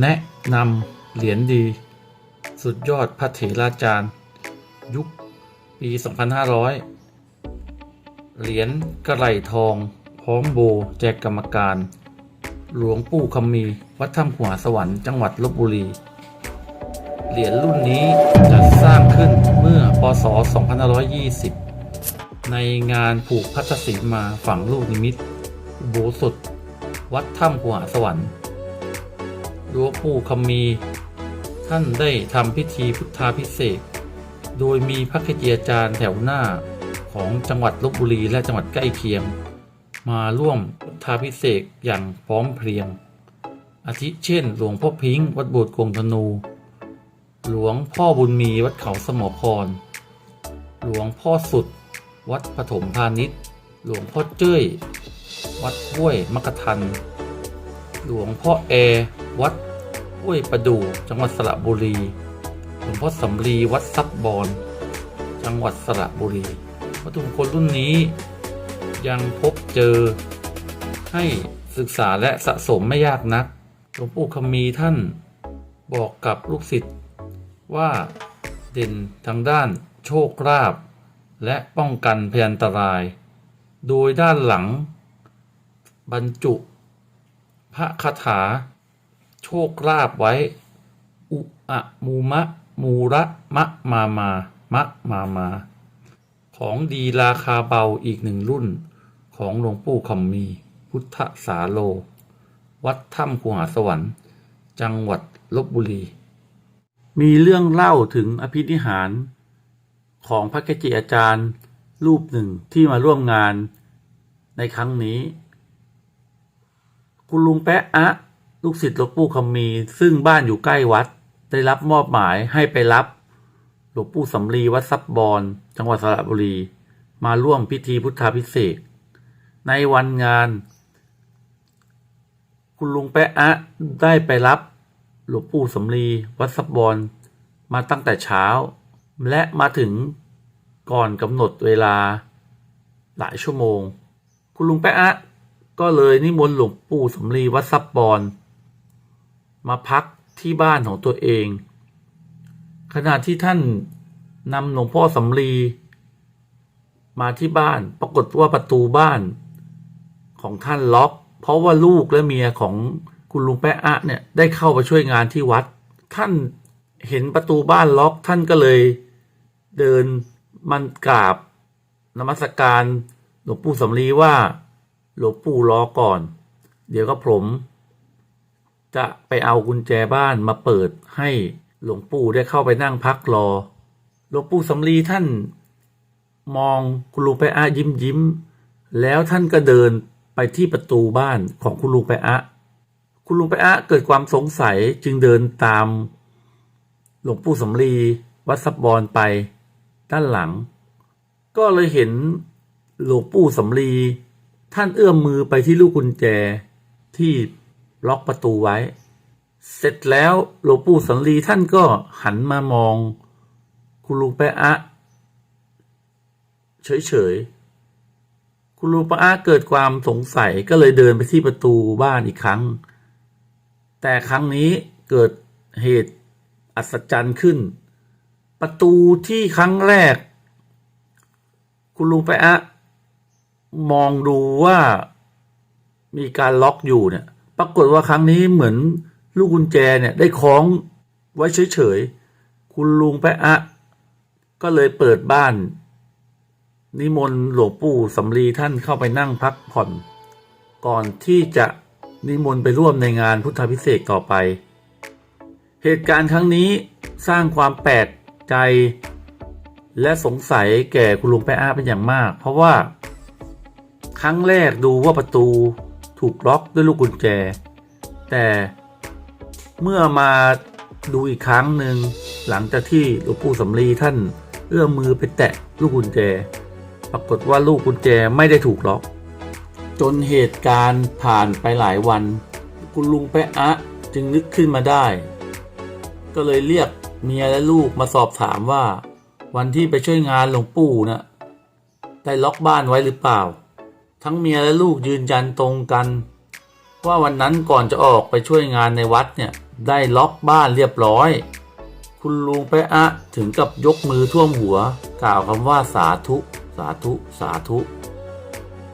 แนะนำเหรียญดี สุดยอดพระเถราจารย์ ยุคปี 2500 เหรียญกระไหลทอง พร้อมโบแจกกรรมการ หลวงปู่คำมี วัดถ้ำหัวสวรรค์จังหวัดลบบุรี เหรียญรุ่นนี้จะสร้างขึ้นเมื่อพศ 2520 ในงานผูกพัทธสีมาฝังลูกนิมิตโบสถวัดถ้ำหัวสวรรค์ หลวงปู่คำมี ท่านได้ทำพิธีพุทธาพิเศษ โดยมีพระคเจียจารย์แถวหน้าของจังหวัดลบบุรีและจังหวัดใกล้เคียง มาร่วมพุทธาพิเศษอย่างพร้อมเพรียง อาทิเช่น หลวงพ่อพิงค์วัดโบสถ์กงธนู หลวงพ่อบุญมีวัดเขาสมอพร หลวงพ่อสุด วัดปฐมพาณิชย์ หลวงพ่อเจ้ย วัดห้วยมกทัน หลวงพ่อแอ วัดห้วยประดู่จังหวัดสระบุรี หลวงพ่อสำลีวัดซับบอน จังหวัดสระบุรี วัตถุมงคลรุ่นนี้ยังพบเจอให้ศึกษาและสะสมไม่ยากนัก หลวงปู่คำมีท่านบอกกับลูกศิษย์ว่าเด่นทางด้านโชคลาภและป้องกันพยันตราย โดยด้านหลัง บรรจุ พระคาถา โชคลาภไว้ อุอะมูมะ มูระมะมามามะมามา ของดีราคาเบาอีกหนึ่งรุ่น ของหลวงปู่คำมี พุทธสาโล วัดถ้ำคูหาสวรรค์ จังหวัดลบบุรี มีเรื่องเล่าถึงอภินิหาร ของพระเกจิอาจารย์ รูปหนึ่งที่มาร่วมงานในครั้งนี้ คุณลุงแปะอะ ลูกศิษย์หลวงปู่คำมี ซึ่งบ้านอยู่ใกล้วัด ได้รับมอบหมายให้ไปรับหลวงปู่สำลีวัดซับบอน จังหวัดสระบุรี มาร่วมพิธีพุทธาพิเศษ ในวันงาน คุณลุงแปะอะได้ไปรับหลวงปู่สำลีวัดซับบอน มาตั้งแต่เช้า และมาถึงก่อนกำหนดเวลาหลายชั่วโมง คุณลุงแปะอะก็เลยนิมนต์หลวงปู่สำลีวัดซับบอน มาพักที่บ้านของตัวเอง ขณะที่ท่านนำหลวงพ่อสำลีมาที่บ้านปรากฏว่าประตูบ้านของท่านล็อก เพราะว่าลูกและเมียของคุณลุงแปะอะเนี่ยได้เข้าไปช่วยงานที่วัด ท่านเห็นประตูบ้านล็อกท่านก็เลยเดินมันกราบนมัสการหลวงปู่สำลีว่าหลวงปู่รอก่อน เดี๋ยวก็ผม จะไปเอากุญแจบ้านมาเปิดให้หลวงปู่ได้เข้าไปนั่งพักรอ หลวงปู่สำลีท่าน มองคุณลุงไปอะยิ้มยิ้ม แล้วท่านก็เดินไปที่ประตูบ้านของคุณลุงไปอะ คุณลุงไปอะเกิดความสงสัยจึงเดินตาม หลวงปู่สำลีวัดซับบอนไป ด้านหลัง ก็เลยเห็นหลวงปู่สำลีท่านเอื้อมมือไปที่ลูกกุญแจที่ ล็อกประตูไว้ เสร็จแล้วหลวงปู่สันลีท่านก็หันมามอง คุณลุงแปะอะเฉยๆ คุณลุงแปะอะเกิดความสงสัยก็เลยเดินไปที่ประตูบ้านอีกครั้ง แต่ครั้งนี้เกิดเหตุอัศจรรย์ขึ้น ประตูที่ครั้งแรก คุณลุงแปะอะมองดูว่ามีการล็อกอยู่เนี่ย ปรากฏว่าครั้งนี้เหมือนลูกกุญแจเนี่ยได้คล้องไว้เฉยๆ คุณลุงแปะอะ ก็เลยเปิดบ้าน นิมนต์หลวงปู่สำลีท่านเข้าไปนั่งพักผ่อน ก่อนที่จะนิมนต์ไปร่วมในงานพุทธพิเศษกต่อไป เหตุการณ์ครั้งนี้สร้างความแปลกใจ และสงสัยแก่คุณลุงแปะอาเป็นอย่างมาก เพราะว่า ครั้งแรกดูว่าประตู ถูกล็อกด้วยลูกกุญแจ แต่เมื่อมาดูอีกครั้งหนึ่งหลังจากที่หลวงปู่สำลีท่านเอื้อมมือไปแตะลูกกุญแจ ปรากฏว่าลูกกุญแจไม่ได้ถูกล็อก จนเหตุการณ์ผ่านไปหลายวัน คุณลุงแปะอะจึงนึกขึ้นมาได้ ก็เลยเรียกเมียและลูกมาสอบถามว่า วันที่ไปช่วยงานหลวงปู่นะ่ะได้ล็อกบ้านไว้หรือเปล่า ทั้งเมียและลูกยืนยันตรงกัน ว่าวันนั้นก่อนจะออกไปช่วยงานในวัดเนี่ยได้ล็อกบ้านเรียบร้อย คุณลุงแปะอะถึงกับยกมือท่วมหัว กล่าวคำว่าสาธุ สาธุ สาธุ